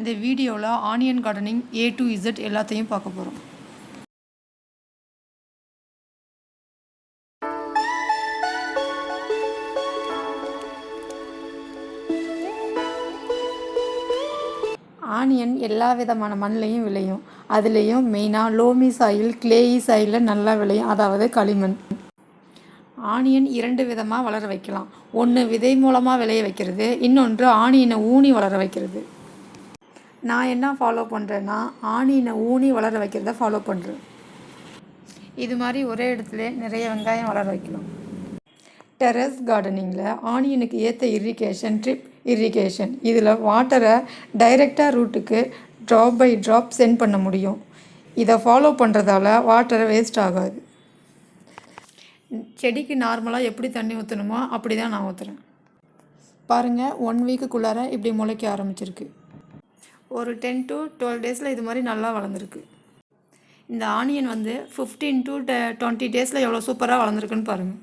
இந்த வீடியோவில் onion gardening A to Z எல்லாத்தையும் பார்க்க போகிறோம் ஆனியன் எல்லா விதமான மண்ணிலையும் விளையும். அதுலேயும் மெயினாக லோமி சாயில் கிளேயி சாயிலில் நல்லா விளையும். அதாவது களிமண். ஆனியன் இரண்டு விதமாக வளர வைக்கலாம். ஒன்று விதை மூலமாக விளைய வைக்கிறது இன்னொன்று ஆனியனை ஊனி வளர வைக்கிறது. நான் என்ன ஃபாலோ பண்ணுறேன்னா ஆனியனை ஊனி வளர வைக்கிறத ஃபாலோ பண்ணுறேன் இது மாதிரி ஒரே இடத்துல நிறைய வெங்காயம் வளர வைக்கலாம் டெரஸ் கார்டனிங்கில் ஆனியனுக்கு ஏற்ற இரிகேஷன் ட்ரிப் இரிகேஷன் இதில் வாட்டரை டைரெக்டாக ரூட்டுக்கு ட்ராப் பை ட்ராப் சென்ட் பண்ண முடியும். இதை ஃபாலோ பண்ணுறதால வாட்டரை வேஸ்ட் ஆகாது. செடிக்கு நார்மலாக எப்படி தண்ணி ஊற்றணுமோ அப்படி தான் நான் ஊற்றுறேன் பாருங்கள் ஒன் வீக்குக்குள்ளார இப்படி முளைக்க ஆரம்பிச்சிருக்கு. ஒரு டென் டு டுவெல் டேஸில் இது மாதிரி நல்லா வளர்ந்துருக்கு. இந்த ஆனியன் வந்து ஃபிஃப்டீன் டு டுவெண்ட்டி டேஸில் எவ்வளோ சூப்பராக வளர்ந்துருக்குன்னு பாருங்கள்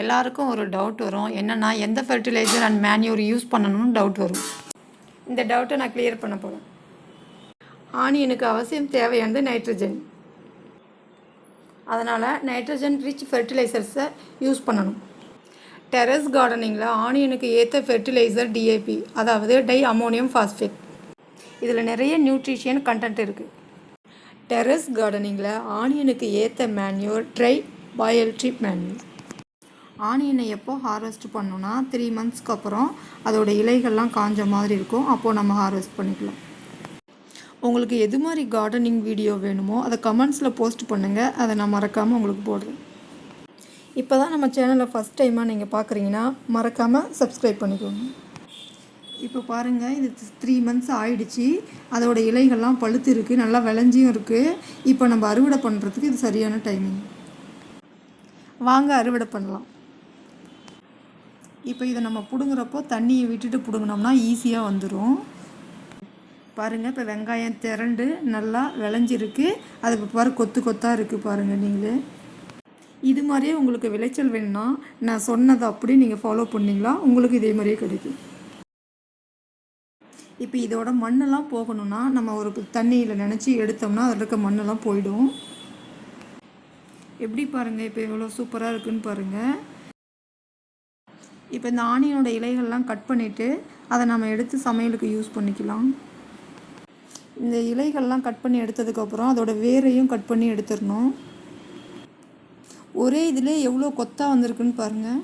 எல்லாருக்கும் ஒரு டவுட் வரும். என்னென்னா எந்த ஃபெர்டிலைசர் அண்ட் மேன்யூர் யூஸ் பண்ணணும்னு டவுட் வரும். இந்த டவுட்டை நான் கிளியர் பண்ண போகிறேன் ஆனியனுக்கு அவசியம் தேவையானது நைட்ரஜன் அதனால் நைட்ரஜன் ரிச் ஃபெர்டிலைசர்ஸை யூஸ் பண்ணணும். டெரஸ் கார்டனிங்கில் ஆனியனுக்கு ஏற்ற ஃபெர்டிலைசர் டிஏபி அதாவது டை அமோனியம் ஃபாஸ்பேட் இதில் நிறைய நியூட்ரிஷியன் கண்டென்ட் இருக்குது டெரஸ் கார்டனிங்கில் ஆனியனுக்கு ஏற்ற மேன்யூர் ட்ரை பயல்ட்ரி மேன்யூர் ஆனியனை எப்போ ஹார்வெஸ்ட் பண்ணோன்னா த்ரீ மந்த்ஸ்க்கு அப்புறம் அதோட இலைகள்லாம் காஞ்ச மாதிரி இருக்கும். அப்போது நம்ம ஹார்வெஸ்ட் பண்ணிக்கலாம். உங்களுக்கு எது மாதிரி கார்டனிங் வீடியோ வேணுமோ அதை கமெண்ட்ஸில் போஸ்ட் பண்ணுங்கள் அதை நான் மறக்காமல் உங்களுக்கு போடுறேன். இப்போ தான் நம்ம சேனலை ஃபஸ்ட் டைமாக நீங்கள் பார்க்குறீங்கன்னா மறக்காமல் சப்ஸ்கிரைப் பண்ணிக்கோங்க. இப்போ பாருங்கள் இது த்ரீ மந்த்ஸ் ஆயிடுச்சு. அதோட இலைகள்லாம் பழுத்து இருக்குது நல்லா விளைஞ்சியும் இருக்குது இப்போ நம்ம அறுவடை பண்ணுறதுக்கு இது சரியான டைமிங் வாங்க அறுவடை பண்ணலாம். இப்போ இதை நம்ம பிடுங்குறப்போ தண்ணியை விட்டுட்டு பிடுங்கினோம்னா ஈஸியாக வந்துடும் பாருங்கள் இப்போ வெங்காயம் திரண்டு நல்லா விளைஞ்சிருக்கு. அது இப்போ பாரு கொத்து கொத்தாக இருக்குது பாருங்கள் நீங்களே. இது மாதிரியே உங்களுக்கு விளைச்சல் வேணும்னா நான் சொன்னதை அப்படி நீங்கள் ஃபாலோ பண்ணிங்களா? உங்களுக்கு இதே மாதிரியே கிடைக்கும். இப்போ இதோட மண்ணெல்லாம் போகணும்னா நம்ம ஒரு தண்ணியில் நினச்சி எடுத்தோம்னா அதில் இருக்க மண்ணெல்லாம் போயிடும். எப்படி பாருங்கள் இப்போ எவ்வளோ சூப்பராக இருக்குன்னு பாருங்கள் இப்போ இந்த ஆனியனோட இலைகள்லாம் கட் பண்ணிவிட்டு அதை நம்ம எடுத்து சமையலுக்கு யூஸ் பண்ணிக்கலாம். இந்த இலைகள்லாம் கட் பண்ணி எடுத்ததுக்கப்புறம் அதோட வேரையும் கட் பண்ணி எடுத்துடணும். ஒரே இதில் எவ்வளோ கொத்தாக வந்திருக்குன்னு பாருங்கள்